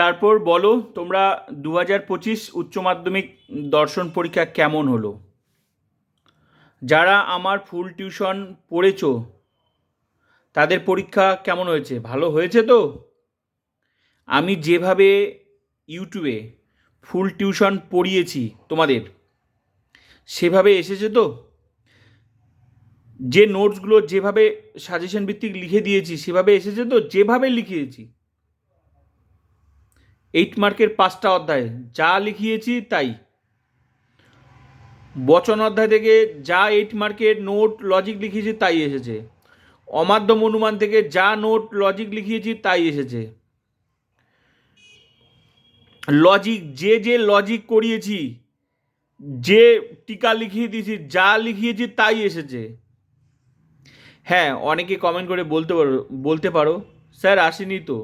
তারপর বলো তোমরা দু হাজার পঁচিশ উচ্চ মাধ্যমিক দর্শন পরীক্ষা কেমন হলো? যারা আমার ফুল টিউশন পড়েছো, তাদের পরীক্ষা কেমন হয়েছে? ভালো হয়েছে তো? আমি যেভাবে ইউটিউবে ফুল টিউশন পড়িয়েছি তোমাদের, সেভাবে এসেছে তো? যে নোটসগুলো যেভাবে সাজেশন ভিত্তিক লিখে দিয়েছি, সেভাবে এসেছে তো? যেভাবে লিখিয়েছি এইট মার্কের পাঁচটা অধ্যায়, যা লিখিয়েছি তাই। বচন অধ্যায় থেকে যা এইট মার্কের নোট লজিক লিখিয়েছি তাই এসেছে। অমাধ্যম অনুমান থেকে যা নোট লজিক লিখিয়েছি তাই এসেছে। লজিক, যে যে লজিক করিয়েছি, যে টিকা লিখিয়ে দিয়েছি, যা লিখিয়েছি তাই এসেছে। হ্যাঁ অনেকে কমেন্ট করে বলতে পারো বলতে পারো। স্যার, আসেনি তো।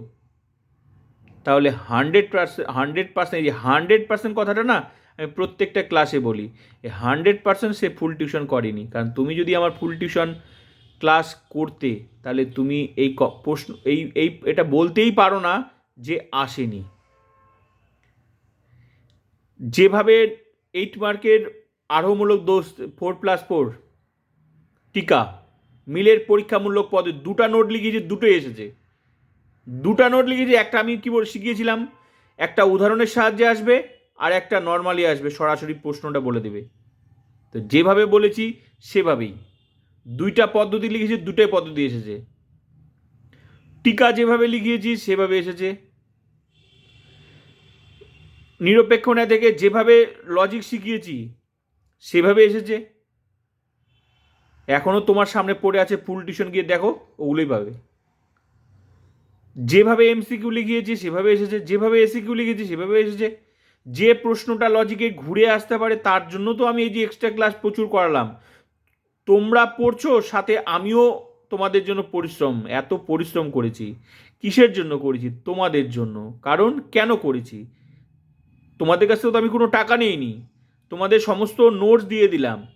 তাহলে হান্ড্রেড পার্সেন্ট হান্ড্রেড পার্সেন্ট, এই যে হান্ড্রেড পার্সেন্ট কথাটা না আমি প্রত্যেকটা ক্লাসে বলি, এই হান্ড্রেড পার্সেন্ট সে ফুল টিউশন করেনি। কারণ তুমি যদি আমার ফুল টিউশন ক্লাস করতে, তাহলে তুমি এই প্রশ্ন, এই এই, এটা বলতেই পারো না যে আসেনি। যেভাবে এইট মার্কের আরোহমূলক দোষ ফোর প্লাস ফোর টিকা, মিলের পরীক্ষামূলক পদে দুটা নোট লিখিয়েছি দুটো এসেছে। দুটা নোট লিখেছি, একটা আমি কী শিখিয়েছিলাম, একটা উদাহরণের সাহায্যে আসবে আর একটা নর্মালি আসবে, সরাসরি প্রশ্নটা বলে দেবে। তো যেভাবে বলেছি, সেভাবেই। দুইটা পদ্ধতি লিখেছি, দুটোই পদ্ধতি এসেছে। টিকা যেভাবে লিখিয়েছি, সেভাবে এসেছে। নিরপেক্ষ ন্যায় থেকে যেভাবে লজিক শিখিয়েছি, সেভাবে এসেছে। এখনও তোমার সামনে পড়ে আছে, ফুল টিউশন গিয়ে দেখো, ওগুলোই পাবে। যেভাবে এমসিকিউ লিখিয়েছি, সেভাবে এসেছে, যেভাবে এসিকিউ লিখেছি, সেভাবে এসেছে। যে প্রশ্নটা লজিকে ঘুরে আসতে পারে, তার জন্য তো আমি এই যে এক্সট্রা ক্লাস প্রচুর করালাম। তোমরা পড়ছো, সাথে আমিও তোমাদের জন্য পরিশ্রম, এত পরিশ্রম করেছি। কিসের জন্য করেছি? তোমাদের জন্য। কারণ কেন করেছি? তোমাদের কাছ থেকে তো আমি কোনো টাকা নিইনি। তোমাদের সমস্ত নোটস দিয়ে দিলাম।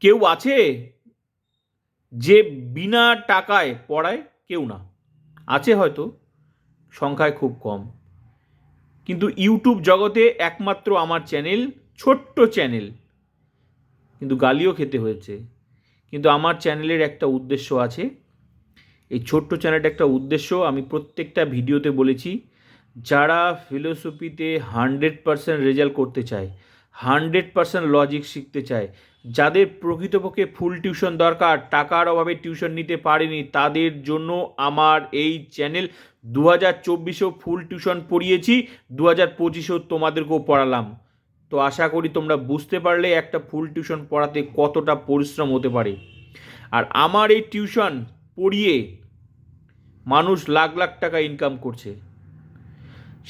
কেউ আছে? যে বিনা টাকায় পড়ায় কেউ না। আছে হয়তো, সংখ্যায় খুব কম। কিন্তু ইউটিউব জগতে একমাত্র আমার চ্যানেল, ছোট্ট চ্যানেল। কিন্তু গালিও খেতে হয়েছে। কিন্তু আমার চ্যানেলের একটা উদ্দেশ্য আছে। এই ছোট্ট চ্যানেলটা একটা উদ্দেশ্য, আমি প্রত্যেকটা ভিডিওতে বলেছি, যারা ফিলোসফিতে হান্ড্রেড পারসেন্ট রেজাল্ট করতে চায় হান্ড্রেড পারসেন্ট লজিক শিখতে চায়। যাদের প্রকৃতপক্ষে ফুল টিউশন দরকার, টাকার অভাবে টিউশন নিতে পারেনি, তাদের জন্য আমার এই চ্যানেল দু হাজার চব্বিশেও ফুল টিউশন পড়িয়েছি দু হাজার পঁচিশেও তোমাদেরকেও পড়ালাম। তো আশা করি তোমরা বুঝতে পারলে একটা ফুল টিউশন পড়াতে কতটা পরিশ্রম হতে পারে। আর আমার এই টিউশন পড়িয়ে মানুষ লাখ লাখ টাকা ইনকাম করছে।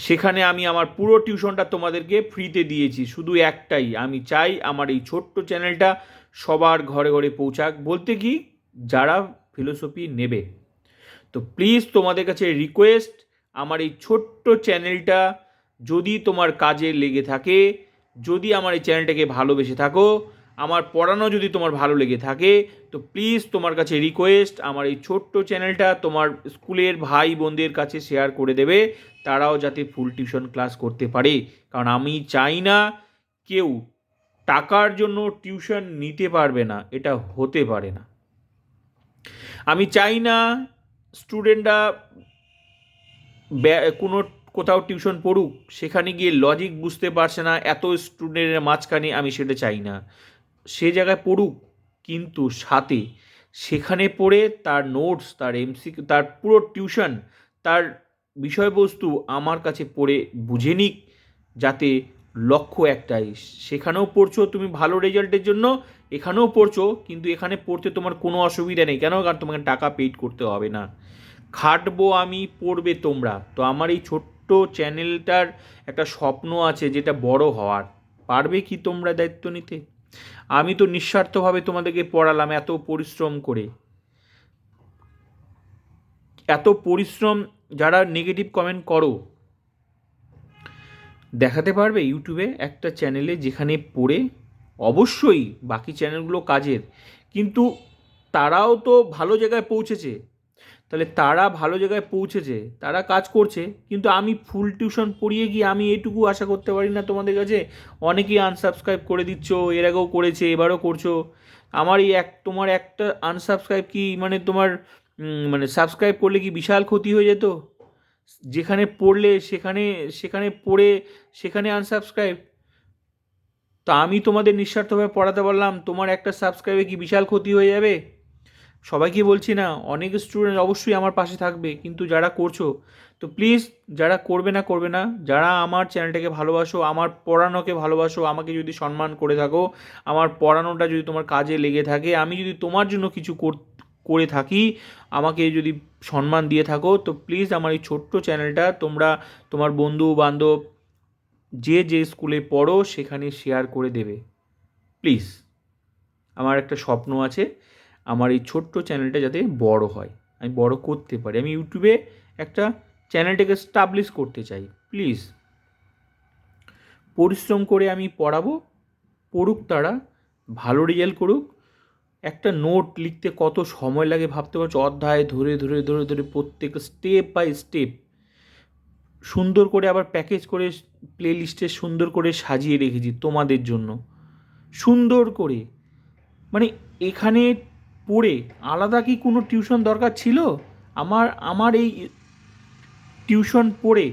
সেখানে আমি আমার পুরো টিউশনটা তোমাদেরকে ফ্রিতে দিয়েছি, শুধু একটাই। আমি চাই আমার এই ছোট্ট চ্যানেলটা সবার ঘরে ঘরে পৌঁছাক। বলতে কি, যারা ফিলোসফি নেবে, তো প্লিজ তোমাদের কাছে রিকোয়েস্ট আমার এই ছোট্ট চ্যানেলটা যদি তোমার কাজে লেগে থাকে, যদি আমার এই চ্যানেলটাকে ভালোবেসে থাকো আমার পড়ানো যদি তোমার ভালো লেগে থাকে, তো প্লিজ তোমার কাছে রিকোয়েস্ট আমার এই ছোট্ট চ্যানেলটা তোমার স্কুলের ভাই বোনদের কাছে শেয়ার করে দেবে, তারাও যাতে ফুল টিউশন ক্লাস করতে পারে। কারণ আমি চাই না কেউ টাকার জন্য টিউশন নিতে পারবে না, এটা হতে পারে না। আমি চাই না স্টুডেন্টরা কোনো কোথাও টিউশন পড়ুক, সেখানে গিয়ে লজিক বুঝতে পারছে না, এত স্টুডেন্টের মাঝখানে আমি সেটা চাই না। সে জায়গায় পড়ুক, কিন্তু সাথে সেখানে পড়ে তার নোটস তার এমসি তার পুরো টিউশন তার বিষয়বস্তু আমার কাছে পড়ে বুঝে নিক, যাতে লক্ষ্য একটাই, সেখানেও পড়ছো তুমি ভালো রেজাল্টের জন্য, এখানেও পড়ছো, কিন্তু এখানে পড়তে তোমার কোনো অসুবিধা নেই, কেন? কারণ তোমাকে টাকা পেইড করতে হবে না। খাটবো আমি, পড়বে তোমরা। তো আমার এই ছোট্ট চ্যানেলটার একটা স্বপ্ন আছে, যেটা বড় হওয়ার। পারবে কি তোমরা দায়িত্ব নিতে? আমি তো নিঃস্বার্থভাবে তোমাদেরকে পড়ালাম এত পরিশ্রম করে। এত পরিশ্রম যারা নেগেটিভ কমেন্ট করো, দেখাতে পারবে ইউটিউবে একটা চ্যানেলে যেখানে পড়ে অবশ্যই বাকি চ্যানেলগুলো কাজের, কিন্তু তারাও তো ভালো জায়গায় পৌঁছেছে। তাহলে তারা ভালো জায়গায় পৌঁছেছে, তারা কাজ করছে, কিন্তু আমি ফুল টিউশন পড়িয়ে গিয়ে আমি এটুকু আশা করতে পারি না তোমাদের কাছে। অনেকেই আনসাবস্ক্রাইব করে দিচ্ছ, এর আগেও করেছে, এবারও করছ। আমার এই এক, তোমার একটা আনসাবস্ক্রাইব কি মানে তোমার মানে সাবস্ক্রাইব করলে কি বিশাল ক্ষতি হয়ে যেত? যেখানে পড়লে সেখানে সেখানে পড়ে সেখানে আনসাবস্ক্রাইব তা আমি তোমাদের নিঃস্বার্থভাবে পড়াতে পারলাম, তোমার একটা সাবস্ক্রাইবে কি বিশাল ক্ষতি হয়ে যাবে? সবাইকে বলছি না, অনেক স্টুডেন্ট অবশ্যই আমার পাশে থাকবে, কিন্তু যারা করছ, তো প্লিজ যারা করবে না করবে না, যারা আমার চ্যানেলটাকে ভালোবাসো, আমার পড়ানোকে ভালোবাসো, আমাকে যদি সম্মান করে থাকো, আমার পড়ানোটা যদি তোমার কাজে লেগে থাকে, আমি যদি তোমার জন্য কিছু কর- থাকি, আমাকে যদি সম্মান দিয়ে থাকো, তো প্লিজ আমার এই ছোট্ট চ্যানেলটা তোমরা তোমার বন্ধু বান্ধব যে যে স্কুলে পড়ো, সেখানে শেয়ার করে দেবে। প্লিজ আমার একটা স্বপ্ন আছে আমার এই ছোট্ট চ্যানেলটা যাতে বড় হয়, আমি বড় করতে পারি। আমি ইউটিউবে একটা চ্যানেলটাকে স্টাবলিশ করতে চাই প্লিজ পরিশ্রম করে আমি পড়াবো, পড়ুক তারা, ভালো রেজাল্ট করুক। একটা নোট লিখতে কত সময় লাগে ভাবতে পারছ? অধ্যায় ধরে ধরে ধরে ধরে প্রত্যেক স্টেপ বাই স্টেপ সুন্দর করে আবার প্যাকেজ করে প্লে লিস্টে সুন্দর করে সাজিয়ে রেখেছি তোমাদের জন্য। সুন্দর করে। মানে এখানে পড়ে আলাদা কি কোনো টিউশন দরকার ছিল? আমার আমার এই টিউশন পড়ে।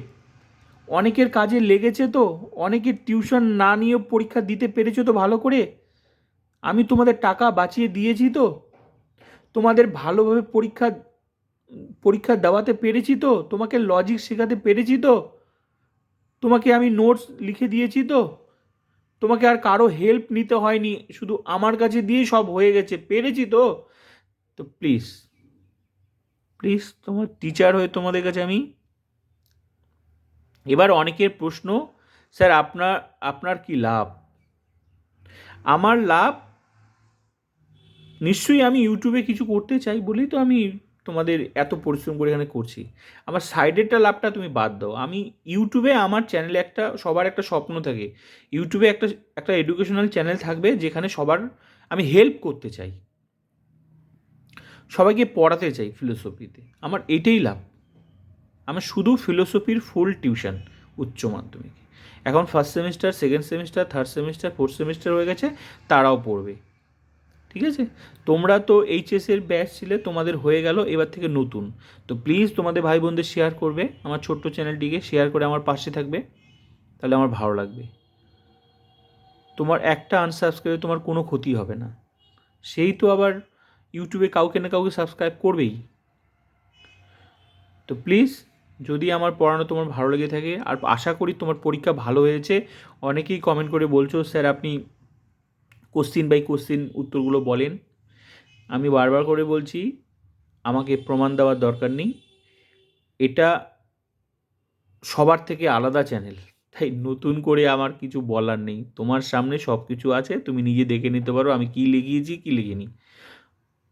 অনেকের কাজে লেগেছে তো, অনেকের টিউশন না নিয়েও পরীক্ষা দিতে পেরেছ তো ভালো করে? আমি তোমাদের টাকা বাঁচিয়ে দিয়েছি তো? তোমাদের ভালোভাবে পরীক্ষা পরীক্ষা দেওয়াতে পেরেছি তো? তোমাকে লজিক শেখাতে পেরেছি তো? তোমাকে আমি নোটস লিখে দিয়েছি তো? তোমাকে আর কারও হেল্প নিতে হয়নি, শুধু আমার কাছে দিয়েই সব হয়ে গেছে, পেরেছি তো? তো প্লিজ প্লিজ তোমার টিচার হয়ে তোমাদের কাছে আমি এবার অনেকের প্রশ্ন, স্যার আপনার আপনার কি লাভ? আমার লাভ? নিশ্চয়ই আমি ইউটিউবে কিছু করতে চাই বলেই তো আমি তোমাদের এত পরিশ্রম করে এখানে করছি। আমার সাইডেরটা লাভটা তুমি বাদ দাও। আমি ইউটিউবে আমার চ্যানেলে একটা, সবার একটা স্বপ্ন থাকে। ইউটিউবে একটা একটা এডুকেশনাল চ্যানেল থাকবে যেখানে সবার আমি হেল্প করতে চাই। সবাইকে পড়াতে চাই ফিলোসফিতে আমার এটাই লাভ আমার শুধু ফিলোসফির ফুল টিউশন উচ্চ মাধ্যমিকে। এখন first semester second semester third semester fourth semester হয়ে গেছে, তারাও পড়বে। ঠিক আছে? তোমরা তো এইচএসের ব্যাচ ছিলে, তোমাদের হয়ে গেল, এবার থেকে নতুন। তো প্লিজ তোমাদের ভাই বোনদের শেয়ার করবে, আমার ছোট্ট চ্যানেলটিকে শেয়ার করে আমার পাশে থাকবে, তাহলে আমার ভালো লাগবে। তোমার একটা আনসাবস্ক্রাইবে তোমার কোনো ক্ষতি হবে না। সেই তো আবার ইউটিউবে কাউকে না কাউকে সাবস্ক্রাইব করবেই। তো প্লিজ যদি আমার পড়ানো তোমার ভালো লেগে থাকে, আর আশা করি তোমার পরীক্ষা ভালো হয়েছে, অনেকেই কমেন্ট করে বলছো স্যার আপনি কোশ্চিন বাই কোশ্চিন উত্তরগুলো বলেন। আমি বারবার করে বলছি, আমাকে প্রমাণ দেওয়ার দরকার নেই। এটা সবার থেকে আলাদা চ্যানেল তাই নতুন করে আমার কিছু বলার নেই। তোমার সামনে সব কিছু আছে, তুমি নিজে দেখে নিতে পারো আমি কী লিখিয়েছি, কী লিখিনি।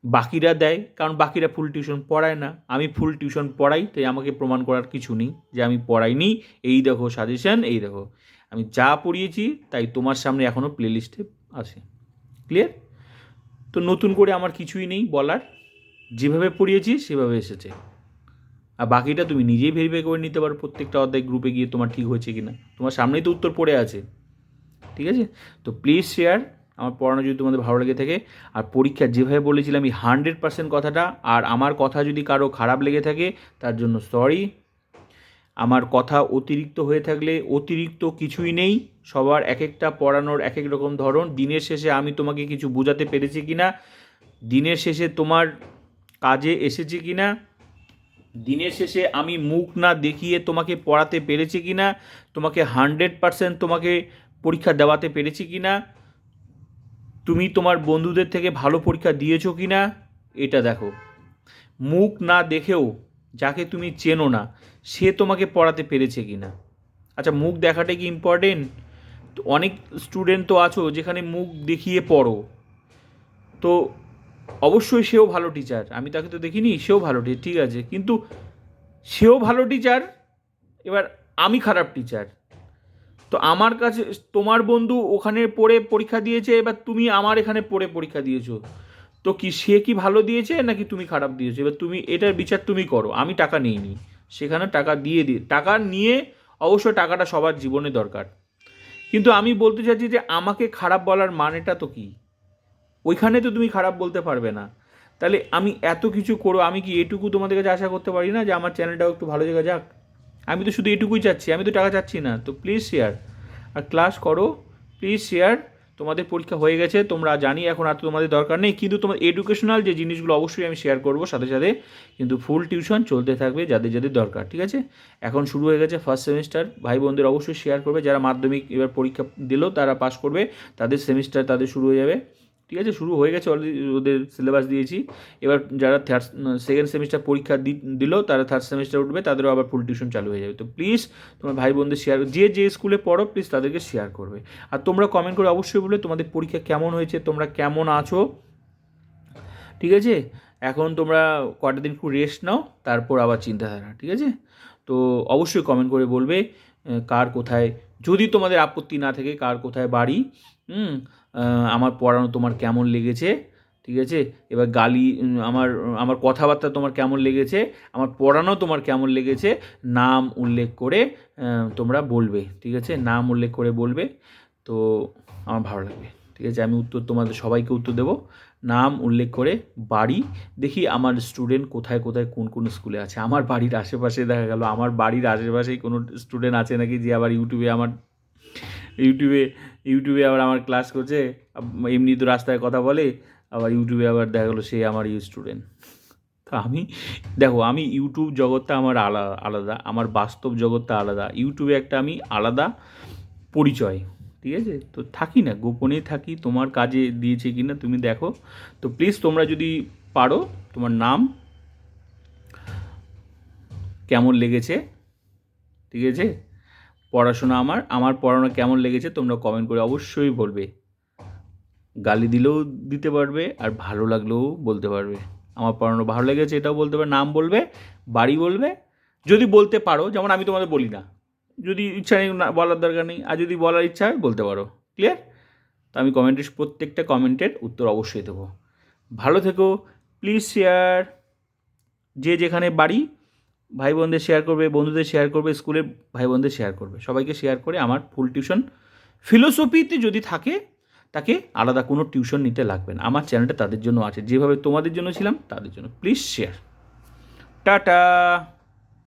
বাকিরা দেয়, কারণ বাকিরা ফুল টিউশন পড়ায় না। আমি ফুল টিউশন পড়াই, তাই আমাকে প্রমাণ করার কিছু নেই যে আমি পড়াইনি, এই দেখো সাজেশন এই দেখো। আমি যা পড়িয়েছি, তাই তোমার সামনে এখনও প্লেলিস্টে আছে। ক্লিয়ার তো নতুন করে আমার কিছুই নেই বলার। যেভাবে পড়িয়েছি, সেভাবে এসেছে। আর বাকিটা তুমি নিজেই ভেরিফাই করে নিতে পারো প্রত্যেকটা অধ্যায় গ্রুপে গিয়ে তোমার ঠিক হয়েছে কি না তোমার সামনেই তো উত্তর পড়ে আছে। ঠিক আছে? তো প্লিজ শেয়ার আমার পড়ানো যদি তোমাদের ভালো লেগে থাকে। আর পরীক্ষা যেভাবে বলেছিলাম এই হান্ড্রেড পার্সেন্ট কথাটা, আর আমার কথা যদি কারও খারাপ লেগে থাকে, তার জন্য সরি আমার কথা অতিরিক্ত হয়ে থাকলে অতিরিক্ত কিছুই নেই। সবার এক একটা পড়ানোর এক এক রকম ধরন। দিনের শেষে আমি তোমাকে কিছু বোঝাতে পেরেছি কি না দিনের শেষে তোমার কাজে এসেছে কি না দিনের শেষে আমি মুখ না দেখিয়ে তোমাকে পড়াতে পেরেছি কি না তোমাকে হান্ড্রেড পার্সেন্ট তোমাকে পরীক্ষা দেওয়াতে পেরেছি কি না তুমি তোমার বন্ধুদের থেকে ভালো পরীক্ষা দিয়েছ কি না এটা দেখো। মুখ না দেখেও যাকে তুমি চেনো না, সে তোমাকে পড়াতে পেরেছে কি না আচ্ছা মুখ দেখাটা কি ইম্পর্টেন্ট অনেক স্টুডেন্ট তো আছো যেখানে মুখ দেখিয়ে পড়ো। তো অবশ্যই সেও ভালো টিচার আমি তাকে তো দেখিনি, সেও ভালো টিচার ঠিক আছে। কিন্তু সেও ভালো টিচার এবার আমি খারাপ টিচার তো আমার কাছে, তোমার বন্ধু ওখানে পড়ে পরীক্ষা দিয়েছে, এবার তুমি আমার এখানে পড়ে পরীক্ষা দিয়েছ। তো কি সে কি ভালো দিয়েছে নাকি তুমি খারাপ দিয়েছ? এবার তুমি, এটার বিচার তুমি করো, আমি টাকা নিইনি। সেখানে টাকা দিয়ে দিই টাকা নিয়ে অবশ্য টাকাটা সবার জীবনে দরকার। কিন্তু আমি বলতে চাইছি যে আমাকে খারাপ বলার মানেটা তো কি? ওইখানে তো তুমি খারাপ বলতে পারবে না। তাহলে আমি এত কিছু করো, আমি কি এটুকু তোমাদের কাছে আশা করতে পারি না যে আমার চ্যানেলটাও একটু ভালো জায়গায় যাক? আমি তো শুধু এটুকুই চাচ্ছি, আমি তো টাকা চাচ্ছি না। তো প্লিজ শেয়ার আর ক্লাস করো প্লিজ শেয়ার তোমাদের পরীক্ষা হয়ে গেছে, তোমরা জানি এখন আর তোমাদের দরকার নেই, কিন্তু তোমার এডুকেশনাল যে জিনিসগুলো অবশ্যই আমি শেয়ার করব, সাথে সাথে কিন্তু ফুল টিউশন চলতে থাকবে যাদের যাদের দরকার, ঠিক আছে? এখন শুরু হয়ে গেছে ফার্স্ট সেমিস্টার ভাই বোনদের অবশ্যই শেয়ার করবে, যারা মাধ্যমিক এবার পরীক্ষা দিলো, তারা পাশ করবে, তাদের সেমিস্টার তাদের শুরু হয়ে যাবে। ঠিক আছে, শুরু হয়ে গেছে অলরেডি ওদের সিলেবাস দিয়েছি। এবার যারা থার্ড সেকেন্ড সেমিস্টার পরীক্ষা দিল, তারা থার্ড সেমিস্টার উঠবে, তাদেরও আবার ফুল টিউশন চালু হয়ে যাবে। তো প্লিজ তোমার ভাই বোনদের শেয়ার যে যে স্কুলে পড়ো প্লিজ তাদেরকে শেয়ার করবে। আর তোমরা কমেন্ট করে অবশ্যই বলে তোমাদের পরীক্ষা কেমন হয়েছে, তোমরা কেমন আছো? ঠিক আছে? এখন তোমরা কটা দিন একটু রেস্ট নাও, তারপর আবার চিন্তাধারা, ঠিক আছে? তো অবশ্যই কমেন্ট করে বলবে কার কোথায়, যদি তোমাদের আপত্তি না থাকে, কার কোথায় বাড়ি, হুম আমার পড়ানো তোমার কেমন লেগেছে? ঠিক আছে? এবার গালি আমার আমার কথাবার্তা তোমার কেমন লেগেছে? আমার পড়ানো তোমার কেমন লেগেছে? নাম উল্লেখ করে তোমরা বলবে, ঠিক আছে? নাম উল্লেখ করে বলবে, তো আমার ভালো লাগবে, ঠিক আছে? আমি উত্তর তোমাদের, সবাইকে উত্তর দেবো। নাম উল্লেখ করে বাড়ি, দেখি আমার স্টুডেন্ট কোথায় কোথায়, কোন কোন স্কুলে আছে? আমার বাড়ির আশেপাশে দেখা গেল, আমার বাড়ির আশেপাশেই কোনো স্টুডেন্ট আছে নাকি যে আবার ইউটিউবে আমার ইউটিউবে ইউটিউবে আবার আমার ক্লাস করছে এমনি তো রাস্তায় কথা বলে, আবার ইউটিউবে আবার দেখা গেলো সে আমার ইউ স্টুডেন্ট তো আমি, দেখো, আমি ইউটিউব জগৎটা আমার আলাদা আলাদা, আমার বাস্তব জগৎটা আলাদা, ইউটিউবে একটা আমি আলাদা পরিচয়, ঠিক আছে? তো থাকি না গোপনেই থাকি, তোমার কাজে দিয়েছে কি না তুমি দেখো। তো প্লিজ তোমরা যদি পারো, তোমার নাম কেমন লেগেছে, ঠিক আছে? পড়াশোনা আমার আমার পড়ানো কেমন লেগেছে তোমরা কমেন্ট করে অবশ্যই বলবে। গালি দিলেও দিতে পারবে আর ভালো লাগলেও বলতে পারবে। আমার পড়ানো ভালো লেগেছে, এটাও বলতে পারবে, নাম বলবে, বাড়ি বলবে, যদি বলতে পারো, যেমন আমি তোমাদের বলি না। যদি ইচ্ছা নেই বলার দরকার নেই, আর যদি বলার ইচ্ছা হয় বলতে পারো। ক্লিয়ার তো আমি কমেন্টের প্রত্যেকটা কমেন্টের উত্তর অবশ্যই দেবো। ভালো থেকো প্লিজ শেয়ার যে যেখানে বাড়ি ভাই বোনদের শেয়ার করবে, বন্ধুদের শেয়ার করবে স্কুলের ভাই বোনদের শেয়ার করবে। সবাইকে শেয়ার করে আমার ফুল টিউশন ফিলোসফিতে যদি থাকে, তাকে আলাদা কোনো টিউশন নিতে লাগবে না। আমার চ্যানেলটা তাদের জন্য আছে। যেভাবে তোমাদের জন্য ছিলাম, তাদের জন্য। Please share tata!